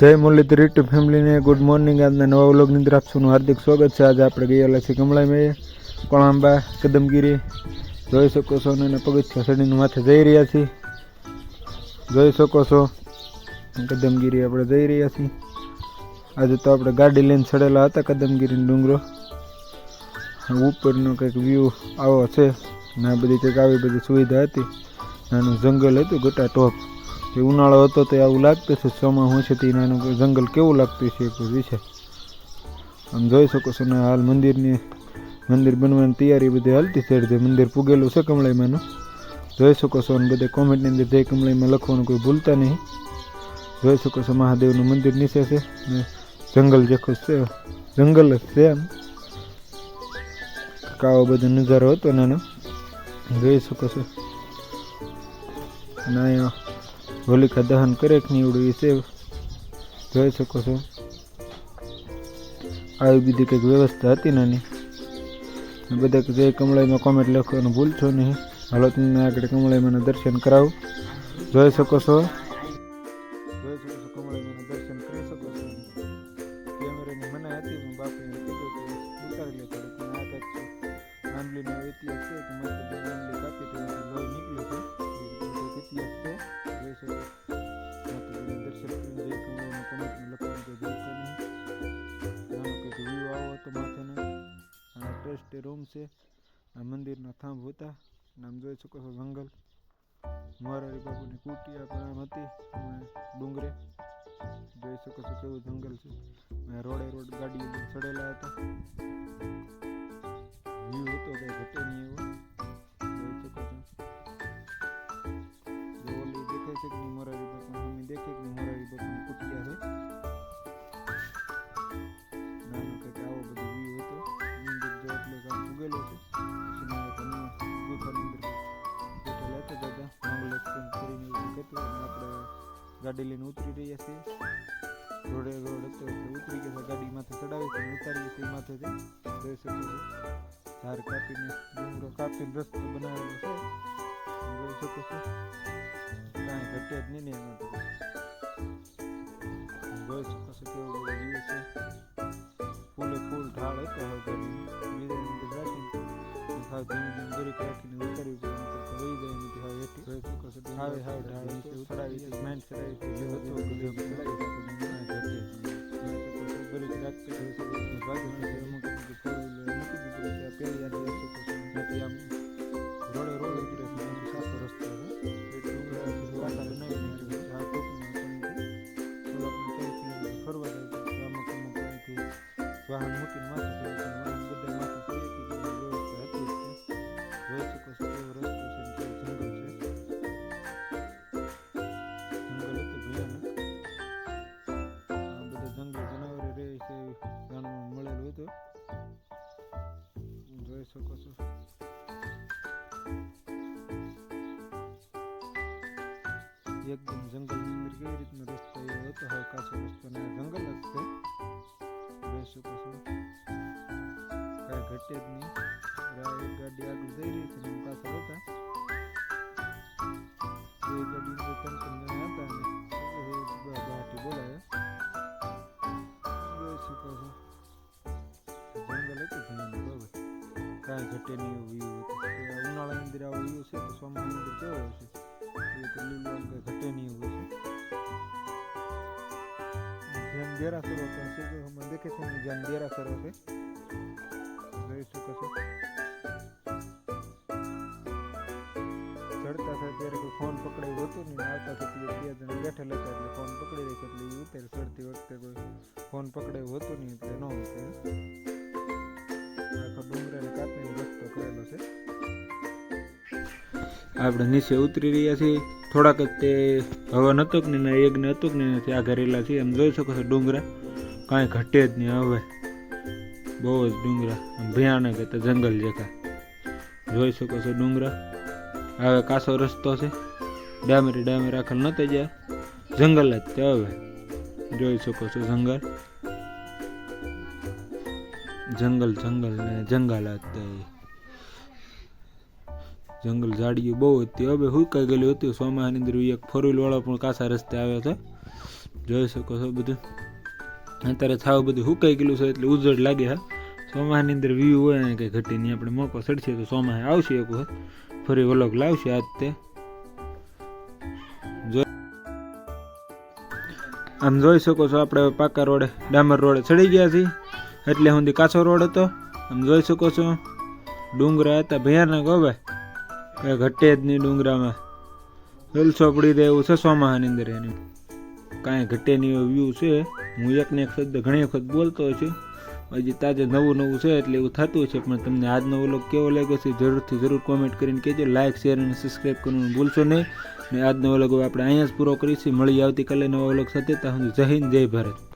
જય મુરલીધર યુટ્યુબ ફેમિલીને good morning. આજના નવા વ્લોગ નિંદ્ર આપ હાર્દિક સ્વાગત છે. આજે આપણે ગયેલા છીએ કમળામાં કોળાંબા કદમગીરી. જોઈ શકો છો અને પગથિયા ચડીને માથે જઈ રહ્યા છીએ. જોઈ શકો છો કદમગીરી આપણે જઈ રહ્યા છીએ. આજે તો આપણે ગાડી લઈને ચડેલા હતા કદમગીરીનો ડુંગરો. ઉપરનો કંઈક વ્યૂ આવો છે. ને બધી કંઈક આવી બધી સુવિધા હતી. નાનું જંગલ હતું, ગટા ટોપ. એ ઉનાળો હતો તો આવું લાગતું છે ચોમાસું છે તે નાનું જંગલ કેવું લાગતું છે એ વિશે આમ જોઈ શકો છો ને હાલ મંદિરની, મંદિર બનવાની તૈયારી બધી હાલતી છે. જે મંદિર પૂગેલું છે કમળાઈમાંનું. જોઈ શકો છો અને બધે કોમેન્ટની અંદર જય કમળાઈમાં લખવાનું કોઈ ભૂલતા નહીં. જોઈ શકો છો મહાદેવનું મંદિર નીચે છે ને જંગલ જેખો છે, જંગલ જ છે એમ. કાવો બધો નજારો હતો નાનો જોઈ શકો છો. અને અહીંયા હોલિકા દહન કરે કે નહીં એ જોઈ શકો છો. આવી બધી કંઈક વ્યવસ્થા હતી નાની. બધા જય કમળાઈમાં કોમેન્ટ લખવાનું ભૂલશો નહીં. હાલો, તમને આગળ કમળાઈમાંના દર્શન કરાવું. જોઈ શકો છો. જોઈ દર્શન કરી શકો છો. કેમેરાની મનાઈ હતી પણ કીધું કે ઉતારી ટ્રસ્ટ રૂમ છે. આ મંદિરના થાંભ હતા. આમ જોઈ શકો છો, જંગલ. મોરારી બાપુની કુટિયા પણ આમ હતી. અને ડુંગરે જોઈ શકો છો કેવું જંગલ છે. રોડે રોડ ગાડીઓ ચડેલા હતા. વ્યૂ હતો કઈ ઘટે નહીં એવો. જોઈ શકો છો. દેખાય છે કે મોરારી બાપુ મમ્મી દેખે કે ગાડી લઈને ઉતરી રહ્યા છીએ. રોડે રોડ હતો એટલે ઉતરી ગયા ગાડી માથે ચડાવી છે ઉતારીએ છીએ માથેથી જોઈ શકો છો ધાર કાપીને, ડુંગરો કાપીને રસ્તો બનાવેલો છે. જોઈ શકો છો. કાંઈ ઘટે જ નહીં ને એમાં તો. જોઈ શકો છો કેવો બધો વ્યૂ છે. ફૂલે ફૂલ ઢાળ હતો હવે તેની ડિઝાઇન રાખીને ધીમે ધીમે દરેક રાખીને ઉતારવી પડે વહી જાય નથી હાવ હેઠી જોઈ શકો છો હાવે હાવ ઢાળ નીચે ઉતરાવી હતી મેન ચડાવી હતી જે હતો બધું છો ના શકો છો દરેક રાખતી શકો છો જોઈ શકો છો એકદમ જંગલની અંદર કેવી રીતનો રસ્તો એવો હતો હવે કાચો રસ્તો ને જંગલ જ છે જોઈ શકો છો કાંઈ ઘટે જ નહીં એક ગાડી આગળ જઈ રહી છે ને પાછળ હતા એ ગાડી અંદર ત્રણ ત્રણ કાંઈ ઘટે નહીં વ્યૂ ઉનાળાની અંદર આવો વ્યૂ છે તો સ્વામી અંદર કેવો હશે. એ તો લીલું કાંઈ ઘટે નહીં એવું છે જ્યાં દેરાસરો પણ છે તો હમણાં દેખે છે જેમ દેરા સરો છે જોઈ શકો ચડતા થાય ત્યારે કોઈ ફોન પકડાયું હતું નહીં. આવતા થતી બે જણ બેઠેલા હતા એટલે ફોન પકડી રાખ્યો એટલે એ ઉતારે ચડતી વખતે કોઈ ફોન પકડાયું હતું નહીં, એટલે ન ઉતારે છે. આપણે નીચે ઉતરી રહ્યા છીએ. થોડાક જ તે હવન હતો કે એક ને હતો કે નહીં, ત્યાં ઘરેલા છીએ. એમ જોઈ શકો છો ડુંગરા. કાંઈ ઘટે જ નહીં હવે. બહુ જ ડુંગરા. ભયાનક હતા, જંગલ જેખા જોઈ શકો છો ડુંગરા. હવે કાસો રસ્તો છે. ડામરે ડામરે રાખેલ નહોતા જ્યાં જંગલ જ તે હવે. જોઈ શકો છો જંગલ. જંગલ જંગલ ને જંગલ હતા જંગલ ઝાડીઓ બહુ હતી. હવે હુકાઈ ગયેલી હતી સોમાની અંદર એક ફોર વાળો પણ કાસા રસ્તે આવ્યો છે જોઈ શકો છો બધું. અત્યારે થાવ બધું હુકાઈ ગયેલું છે એટલે ઉજળ લાગે હા સોમાની અંદર વ્યૂ હોય ને કંઈ ઘટી નહીં. આપણે મોકો ચડશે તો સોમાહે આવશે એક વખત. ફરી વલોગ લાવશે આજ તે. આમ જોઈ શકો છો આપણે પાકા રોડે, ડામર રોડે ચડી ગયા છીએ. એટલે સુધી કાચો રોડ હતો. આમ જોઈ શકો છો, ડુંગરા હતા, ભયાનક હવે એ ઘટે જ નહીં ડુંગરામાં. જલસો પડી રહે એવું છે ચોમાસાની અંદર એની. કાંઈ ઘટે નહીં વ્યૂ છે. હું એકને એક શબ્દ ઘણી વખત બોલતો છું. હજી તાજે નવું નવું છે એટલે એવું થતું છે, પણ તમને આજનો વ્લોગ કેવો લાગ્યો છે જરૂરથી જરૂર કોમેન્ટ કરીને કહેજો. લાઇક શેર અને સબસ્ક્રાઈબ કરવાનું ભૂલશો નહીં. ને આજનો વ્લોગ આપણે અહીંયા જ પૂરો કરીશું. મળી આવતીકાલે નવા વ્લોગ સાથે. ત્યાં જય હિન્દ, જય ભારત.